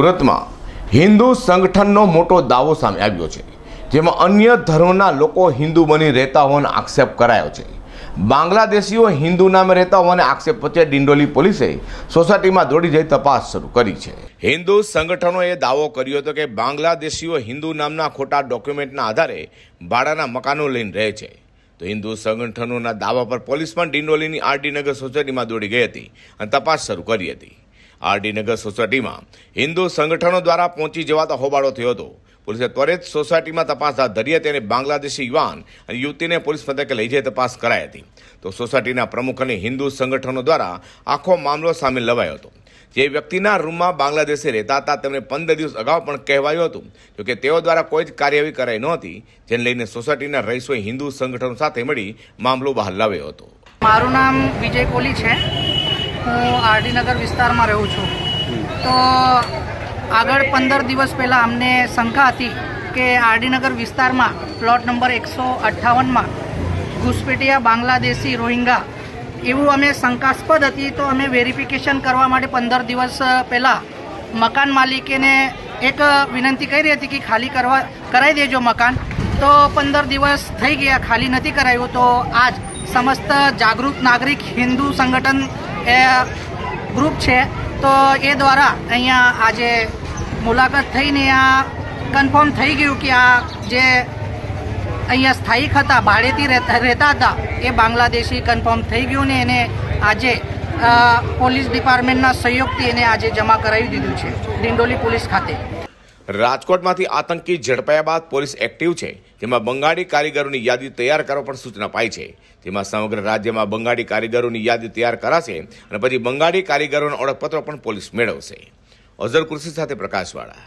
સુરતમાં હિન્દુ સંગઠનનો મોટો દાવો સામે આવ્યો છે, જેમાં અન્ય ધર્મના લોકો હિન્દુ બની રહેતા હોવાનો આક્ષેપ કરાયો છે. બાંગ્લાદેશીઓ હિન્દુ નામે રહેતા હોવાને આક્ષેપ વચ્ચે ડિંડોલી પોલીસે સોસાયટીમાં દોડી જઈ તપાસ શરૂ કરી છે. હિન્દુ સંગઠનોએ દાવો કર્યો હતો કે બાંગ્લાદેશીઓ હિન્દુ નામના ખોટા ડોક્યુમેન્ટના આધારે ભાડાના મકાનો લઈને રહે છે. તો હિન્દુ સંગઠનોના દાવા પર પોલીસ પણ ડિંડોલીની આરડી નગર સોસાયટીમાં દોડી ગઈ હતી અને તપાસ શરૂ કરી હતી. આરડી નગર સોસાયટીમાં હિન્દુ સંગઠનો દ્વારા પહોંચી જવાતો હોબાળો થયો હતો. પોલીસે ત્વરિત સોસાયટીમાં તપાસ હાથ ધરી હતી અને બાંગ્લાદેશી યુવાન અને યુવતીને પોલીસ મથકે લઈ જઈ તપાસ કરાઈ હતી. તો સોસાયટીના પ્રમુખ અને હિન્દુ સંગઠનો દ્વારા આખો મામલો સામે લવાયો હતો. જે વ્યક્તિના રૂમમાં બાંગ્લાદેશી રહેતા હતા તેમને પંદર દિવસ અગાઉ પણ કહેવાયું હતું જોકે તેઓ દ્વારા કોઈ જ કાર્યવાહી કરાઈ નહોતી જેને લઈને સોસાયટીના રહીશોએ હિન્દુ સંગઠનો સાથે મળી મામલો બહાર લાવ્યો હતો. મારું નામ વિજય કોહલી છે. હું આરડી નગર વિસ્તારમાં રહું છું. તો આગળ પંદર દિવસ પહેલાં અમને શંકા હતી કે આરડીનગર વિસ્તારમાં પ્લોટ નંબર એકસો અઠ્ઠાવનમાં ઘુસપેટિયા બાંગ્લાદેશી રોહિંગા એવું અમે શંકાસ્પદ હતી તો અમે વેરિફિકેશન કરવા માટે પંદર દિવસ પહેલાં મકાન માલિકેને એક વિનંતી કરી હતી કે ખાલી કરવા કરાવી દેજો મકાન. તો પંદર દિવસ થઈ ગયા, ખાલી નથી કરાયું તો આજ સમસ્ત જાગૃત નાગરિક હિન્દુ સંગઠન ગ્રુપ છે, તો એ દ્વારા અહીંયા આજે મુલાકાત થઈને આ કન્ફર્મ થઈ ગયું કે આ જે અહીંયા સ્થાયિક હતા ભાડેથી રહેતા હતા, એ બાંગ્લાદેશી કન્ફર્મ થઈ ગયું ને એને આજે પોલીસ ડિપાર્ટમેન્ટના સહયોગથી એને આજે જમા કરાવી દીધું છે દિંડોલી પોલીસ ખાતે. રાજકોટમાંથી આતંકી ઝડપાયા બાદ પોલીસ એક્ટિવ છે. જેમાં બંગાળી કારીગરોની યાદી તૈયાર કરવા પણ સૂચના અપાઈ છે. જેમાં સમગ્ર રાજ્યમાં બંગાળી કારીગરોની યાદી તૈયાર કરાશે અને પછી બંગાળી કારીગરોના ઓળખપત્રો પણ પોલીસ મેળવશે. અઝર કૃષિ સાથે પ્રકાશવાળા.